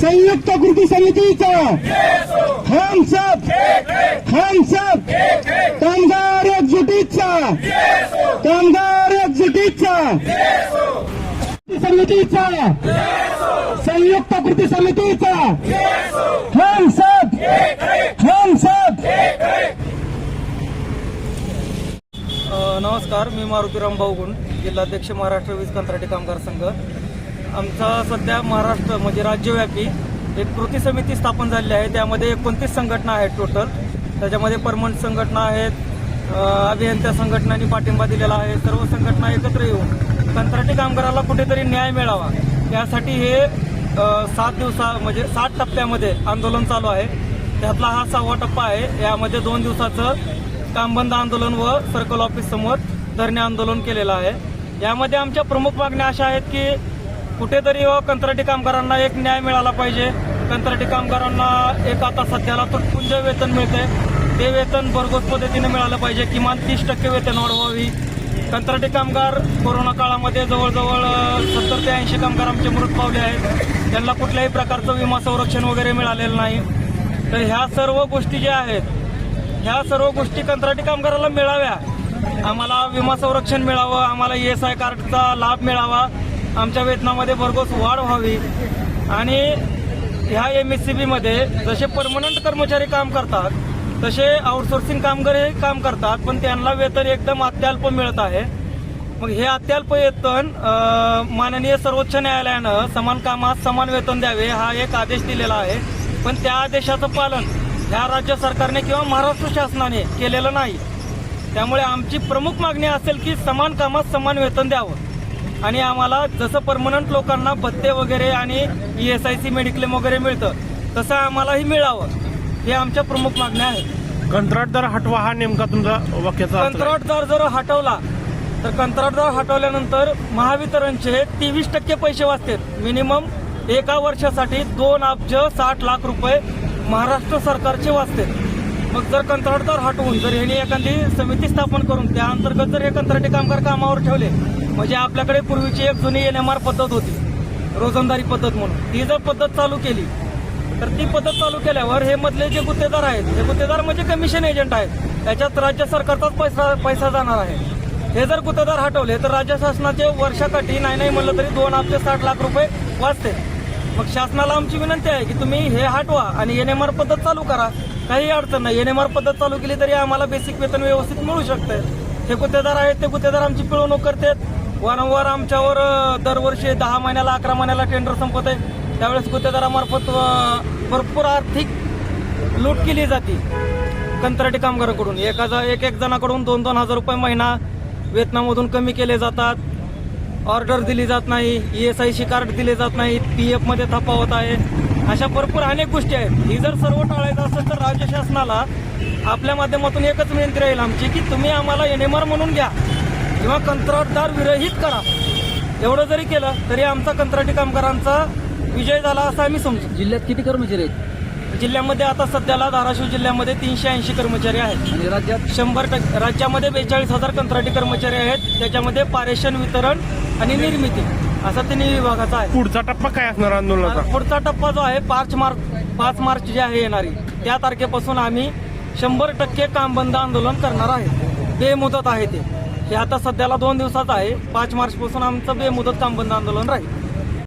संयुक्त कृती समितीचा. थम्सअप थम्सअप कामदार कामगार एकजुटीचा कामगार एकजुटीचा समितीचा. संयुक्त कृती समितीचा. थम्सअप थम्सअप नमस्कार मी मारुतीराम भाऊगुण जिल्हाध्यक्ष महाराष्ट्र वीज कंत्राटी कामगार संघ. आमचा सध्या महाराष्ट्र म्हणजे राज्यव्यापी एक कृती समिती स्थापन झालेली आहे. त्यामध्ये एकोणतीस संघटना आहेत टोटल त्याच्यामध्ये परमनंट संघटना आहेत अभियंत्या संघटनांनी पाठिंबा दिलेला आहे. सर्व संघटना एकत्र येऊन कंत्राटी कामगाराला कुठेतरी न्याय मिळावा. यासाठी हे सात दिवसा म्हणजे सात टप्प्यामध्ये आंदोलन चालू आहे. त्यातला हा सहावा टप्पा आहे. यामध्ये दोन दिवसाचं काम बंद आंदोलन व सर्कल ऑफिस समोर धरणे आंदोलन केलेलं आहे. यामध्ये आमच्या प्रमुख मागण्या अशा आहेत की कुठेतरी हो, कंत्राटी कामगारांना एक न्याय मिळाला पाहिजे. कंत्राटी कामगारांना एक आता सध्याला तुटपुंज वेतन मिळते ते वेतन भरघोस पद्धतीने मिळालं पाहिजे. किमान तीस टक्के वेतन वाढ व्हावी कंत्राटी कामगार कोरोना काळामध्ये जवळजवळ सत्तर ते ऐंशी कामगार आमचे मृत पावले आहेत. त्यांना कुठल्याही प्रकारचं विमा संरक्षण वगैरे मिळालेलं नाही. तर ह्या सर्व गोष्टी ज्या आहेत ह्या सर्व गोष्टी कंत्राटी कामगाराला मिळाव्या. आम्हाला विमा संरक्षण मिळावं आम्हाला ई एस आय कार्डचा लाभ मिळावा. आमच्या वेतनामध्ये भरघोस वाढ व्हावी. आणि ह्या एम एस सी बीमध्ये जसे परमनंट कर्मचारी काम करतात तसे आउटसोर्सिंग कामगारही काम करतात पण त्यांना वेतन एकदम अत्यल्प मिळत आहे. मग हे अत्यल्प वेतन माननीय सर्वोच्च न्यायालयानं समान कामात समान वेतन द्यावे हा एक आदेश दिलेला आहे. पण त्या आदेशाचं पालन ह्या राज्य सरकारने किंवा महाराष्ट्र शासनाने केलेलं नाही. त्यामुळे आमची प्रमुख मागणी असेल की समान कामात समान वेतन द्यावं. आणि आम्हाला जसं परमनंट लोकांना भत्ते वगैरे आणि E S I C mediclaim वगैरे मिळतं तसं आम्हालाही मिळावं. हे आमच्या प्रमुख मागण्या आहेत. कंत्राटदार हटवा हा नेमका तुमचा वाक्याचा. कंत्राटदार जर हटवला तर कंत्राटदार हटवल्यानंतर महावितरणचे तेवीस टक्के पैसे वाचतात मिनिमम एका वर्षासाठी दोन अब्ज साठ लाख रुपये महाराष्ट्र सरकारचे वाचतात मग जर कंत्राटदार हटवून जर यांनी एखादी समिती स्थापन करून त्या अंतर्गत जर हे कंत्राटी कामगार कामावर ठेवले म्हणजे आपल्याकडे पूर्वीची एक जुनी एन एम आर पद्धत होती रोजंदारी पद्धत म्हणून. ती जर पद्धत चालू केली तर ती पद्धत चालू केल्यावर हे मधले जे गुत्तेदार आहेत हे गुत्तेदार म्हणजे कमिशन एजंट आहेत. त्याच्यात राज्य सरकारचाच पैसा पैसा जाणार आहे. हे जर गुत्तेदार हटवले तर राज्य शासनाचे वर्षाकाठी नाही नाही म्हणलं तरी दोन अब्ज साठ लाख रुपये वाचते. मग शासनाला आमची विनंती आहे की तुम्ही हे हटवा आणि एन एम आर पद्धत चालू करा. काही अडचण नाही. एन एम आर पद्धत चालू केली तरी आम्हाला बेसिक वेतन व्यवस्थित मिळू शकते. हे गुत्तेदार आहेत ते गुत्तेदार आमची पिळवणूक करतात. वारंवार आमच्यावर दरवर्षी दहा महिन्याला अकरा महिन्याला टेंडर संपत आहे. त्यावेळेस गुत्तेदारामार्फत भरपूर आर्थिक लूट केली जाते. कंत्राटी कामगाराकडून. हजार एक एक जणाकडून दोन दोन हजार रुपये महिना वेतनामधून कमी केले जातात. ऑर्डर दिली जात नाही. E S I C card दिले जात नाहीत. पी एफमध्ये थपावत आहे. अशा भरपूर अनेक गोष्टी आहेत. ही जर सर्व टाळायचं असेल तर राज्य शासनाला आपल्या माध्यमातून एकच विनंती राहील आमची की तुम्ही आम्हाला एन एम आर म्हणून घ्या किंवा कंत्राटदार विरहित करा. एवढं जरी केलं तरी आमचा कंत्राटी कामगारांचा विजय झाला असं आम्ही समजू. जिल्ह्यात किती कर्मचारी आहेत? जिल्ह्यामध्ये आता सध्याला धाराशिव जिल्ह्यामध्ये तीनशे ऐंशी कर्मचारी आहेत. आणि राज्यात? शंभर टक्के राज्यामध्ये बेचाळीस हजार कंत्राटी कर्मचारी आहेत. त्याच्यामध्ये पारेषण वितरण आणि निर्मिती. असा तिन्ही विभागाचा आहे. पुढचा टप्पा काय असणार आंदोलनाचा? पुढचा टप्पा जो आहे पाच मार्च पाच मार्च जे आहे येणारी त्या तारखेपासून आम्ही शंभर टक्के काम बंद आंदोलन करणार आहे. बेमुदत आहे ते. हे आता सध्याला दोन दिवसाचं आहे. पाच मार्च पासून आमचं बेमुदत काम बंद आंदोलन राहील.